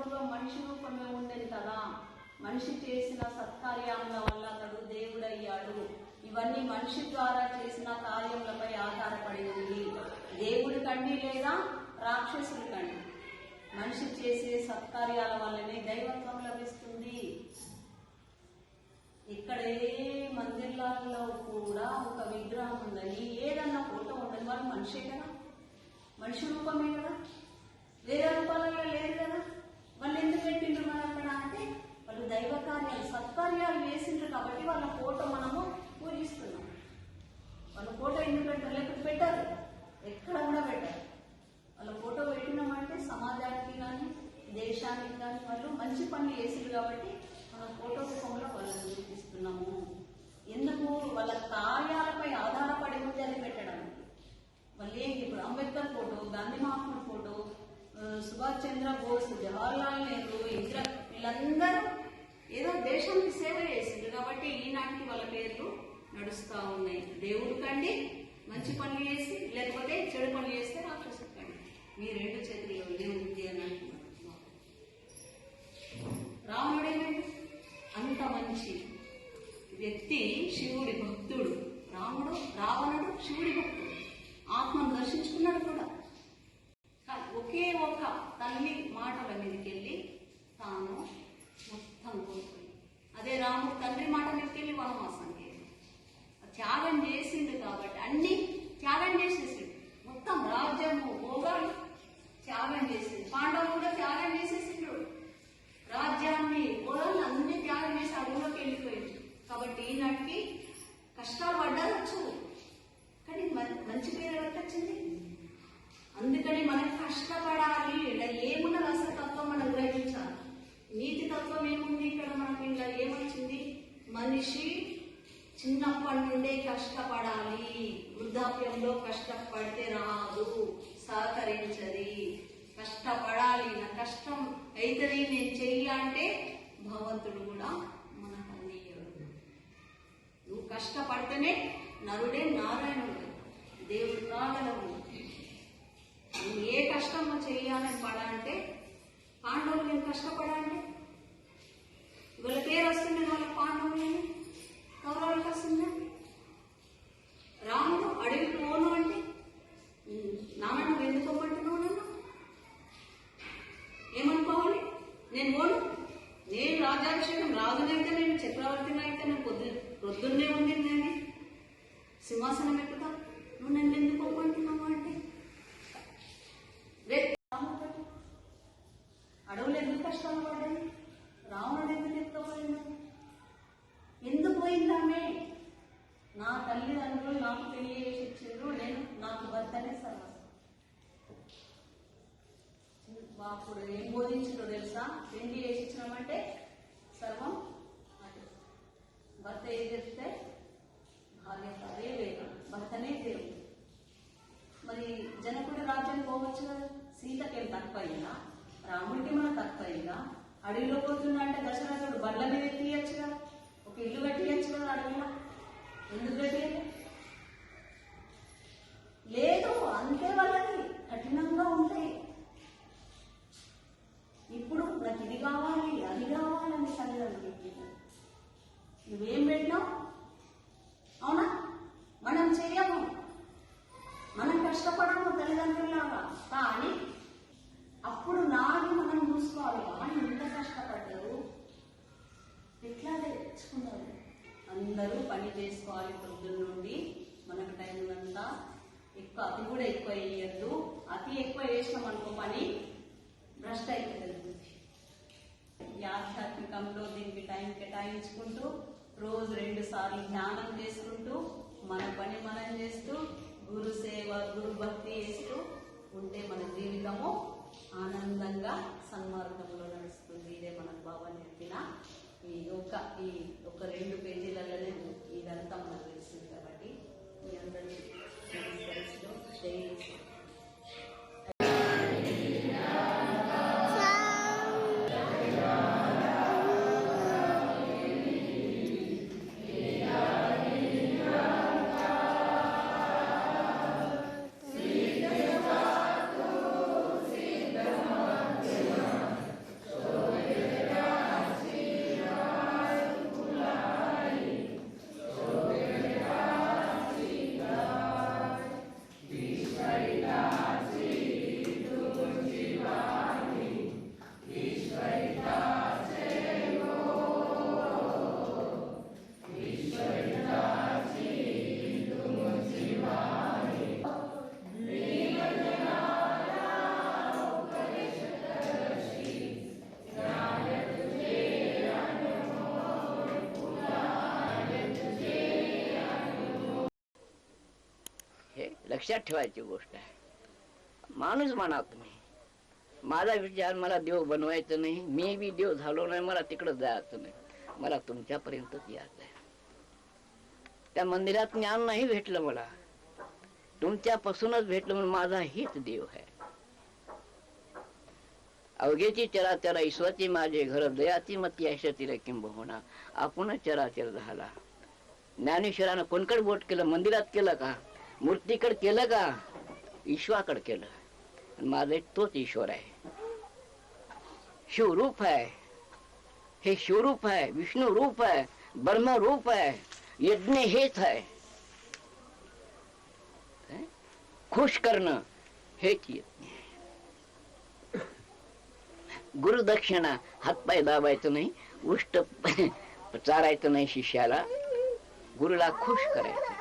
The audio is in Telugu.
పూర్వం మనిషి రూపమే ఉండేది కదా. మనిషి చేసిన సత్కార్యముల వల్ల అతడు దేవుడయ్యాడు. ఇవన్నీ మనిషి ద్వారా చేసిన కార్యములపై ఆధారపడి ఉంది దేవుడి కండి లేదా రాక్షసుడి కండి. మనిషి చేసే సత్కార్యాల వల్లనే దైవత్వం లభిస్తుంది. ఇక్కడ ఏ మందిరాలలో కూడా ఒక విగ్రహం ఉందని ఏదన్నా ఫోటో ఉండదు వాళ్ళు మనిషే కదా. మనిషి రూపమే కదా. వేరే రూపాలలో లేదు కదా. వాళ్ళు ఎందుకు పెట్టిండ్రు మరి అక్కడ అంటే వాళ్ళు దైవ కార్యాలు సత్కార్యాలు వేసిండ్రు కాబట్టి వాళ్ళ ఫోటో మనము పూజిస్తున్నాం. వాళ్ళ ఫోటో ఎందుకు పెట్టారు? లేకపోతే పెట్టారు. ఎక్కడ కూడా పెట్టారు. వాళ్ళ ఫోటో పెట్టినామంటే సమాజానికి కానీ దేశానికి కానీ వాళ్ళు మంచి పనులు చేసిండ్రు కాబట్టి మన ఫోటో రూపంలో వాళ్ళని చూపిస్తున్నాము. ఎందుకు? వాళ్ళ కార్యాలపై ఆధారపడి ఉంది అని పెట్టడానికి మళ్ళీ ఏంటి ఇప్పుడు అంబేద్కర్ ఫోటో గాంధీ మహాత్ముడు సుభాష్ చంద్ర బోస్ జవహర్లాల్ నెహ్రూ ఇందిరా వీళ్ళందరూ ఏదో దేశానికి సేవ చేసిండ్రు కాబట్టి ఈనాటికి వాళ్ళ పేర్లు నడుస్తూ ఉన్నాయి. దేవుడు కండి మంచి పనులు చేసి లేకపోతే చెడు పనులు చేస్తే రాక్షసుడు కండి. మీ రెండు చేతుల్లో ఉంది అని అంటున్నారు. అంత మంచి వ్యక్తి శివుడి భక్తుడు. రాముడు రావణుడు శివుడి భక్తుడు. ఆత్మను దర్శించుకున్నాడు కూడా. ఒకే ఒక తల్లి మాటల మీదకి వెళ్ళి తాను మొత్తం కోల్పోయి అదే రాముడు తండ్రి మాట మీదకి వెళ్ళి వనవాసానికి త్యాగం చేసిండు కాబట్టి అన్ని త్యాగం చేసేసిండు. మొత్తం రాజ్యము భోగాలు త్యాగం చేసింది పాండవులు కూడా త్యాగం చేసేసిండు రాజ్యాన్ని భోగాలు అన్ని త్యాగం చేసి అడవులోకి వెళ్ళిపోయింది కాబట్టి ఈనాటికి కష్టాలు వచ్చు కానీ మంచి పేరు ఎవరికి వచ్చింది? అందుకని మనం కష్టపడాలి. ఇలా ఏమున్నది అసలు తత్వం మనం గ్రహించాలి. నీతి తత్వం ఏముంది? ఇక్కడ మనకి ఇలా ఏమొచ్చింది? మనిషి చిన్నప్పటి నుండే కష్టపడాలి. వృద్ధాప్యంలో కష్టపడితే రాదు సహకరించది. కష్టపడాలి. నా కష్టం అయితేనే నేను చెయ్యాలంటే భగవంతుడు కూడా మనకు అందియడు నువ్వు కష్టపడితేనే నరుడే నారాయణుడు. దేవుడు కాగలవు. ఏ కష్టం చేయాలని పడాలంటే పాండవులు నేను కష్టపడాలి? వీళ్ళ పేరు వస్తుంది వాళ్ళ పాండవులు కౌరవులకు వస్తుందా? రాముడు అడవి పోను అంటే నాన్న ఎందుకోమంటున్నావు నన్ను? ఏమనుకోవాలి? నేను పోను? నేను రాజాభిషేకం రాజునైతే నేను చక్రవర్తిని అయితే నేను పొద్దు పొద్దున్నే ఉండింది సింహాసనం ఎక్కుతా. నువ్వు నన్ను ఎందుకు ఒప్పుకుంటున్నావు అంటే రేపు రాముడు అడవులు ఎందుకు కష్టాలు పడ్డాయి రావణుడు ఎందుకు ఎత్తుకోపోయింది ఎందుకు పోయిందామే నా తల్లిదండ్రులు నాకు పెళ్ళి చేసి ఇచ్చిండ్రు నేను నాకు భర్తనే సర్వస్వం. అప్పుడు ఏం బోధించిందో తెలుసా? పెళ్ళి చేసి ఇచ్చినామంటే సర్వం అదే. భర్త ఏం చెప్తే? భార్య అదే లేదు భర్తనే దేవుడు. మరి జనకుడి రాజ్యానికి పోవచ్చు కదా? సీతకేం తక్కువ అయిందా రాముడికి మన తక్కువ అయిందా అడవిలో పోతున్నా అంటే దశరథుడు బండ్ల మీద ఎత్తియచ్చు ఒక ఇల్లు కట్టియచ్చు కదా అడవిలో ఎందుకు కట్టియలేదు లేదు అంతే వాళ్ళకి కఠినంగా ఉంటాయి ఇప్పుడు నాకు ఇది కావాలి అది కావాలని తల్లిదండ్రులు నువ్వేం పెట్టినావు? అవునా? మనం చెయ్యము. మనం కష్టపడము తల్లిదండ్రులాగా కానీ అప్పుడు నాది మనం చూసుకోవాలి. కానీ ఎంత కష్టపడ్డారు? ఎట్లా తెచ్చుకున్నారు అందరూ పని చేసుకోవాలి పొద్దున్న నుండి. మనకు టైం అంతా ఎక్కువ అతి కూడా ఎక్కువ వేయద్దు. అతి ఎక్కువ వేసినాం అనుకో పని భ్రష్ట అయిపోతుంది. ఆధ్యాత్మికంలో దీనికి టైం కేటాయించుకుంటూ రోజు రెండు సార్లు ధ్యానం చేసుకుంటూ మన పని మనం చేస్తూ గురు సేవ గురు భక్తి చేస్తూ ఉంటే మన జీవితము ఆనందంగా సన్మార్గంలో నడుస్తుంది. ఇదే మనకు బాబా చెప్పిన ఈ ఒక ఈ ఒక రెండు పేజీలలోనే ఇదంతా మనకు తెలిసింది కదా लक्षात ठेवायची गोष्ट आहे. माणूस म्हणा तुम्ही. माझा विचार मला देव बनवायचं नाही मी बी देव झालो नाही मला तिकडं जायचं नाही. मला तुमच्यापर्यंतच यायचं आहे. त्या मंदिरात ज्ञान नाही भेटलं मला. तुमच्यापासूनच भेटलं म्हणून माझा हेच देव आहे. अवघेची चराचर ईश्वरची माझे घर दयाची मती ऐशतीला किंबहुना आपण चराचर झाला. ज्ञानेश्वरानं कोणकड बोट केलं मंदिरात केलं का? मूर्तीकड केलं का? ईश्वराकड केलं. आणि माझा तोच ईश्वर आहे. शिवरूप आहे. हे शिवरूप आहे विष्णू रूप आहे ब्रह्म रूप आहे यज्ञ हेच आहे. खुश करणं हेच यज्ञ गुरुदक्षिणा हातपाय दाबायचं नाही उष्ट चारायचं नाही शिष्याला. गुरुला खुश करायचं.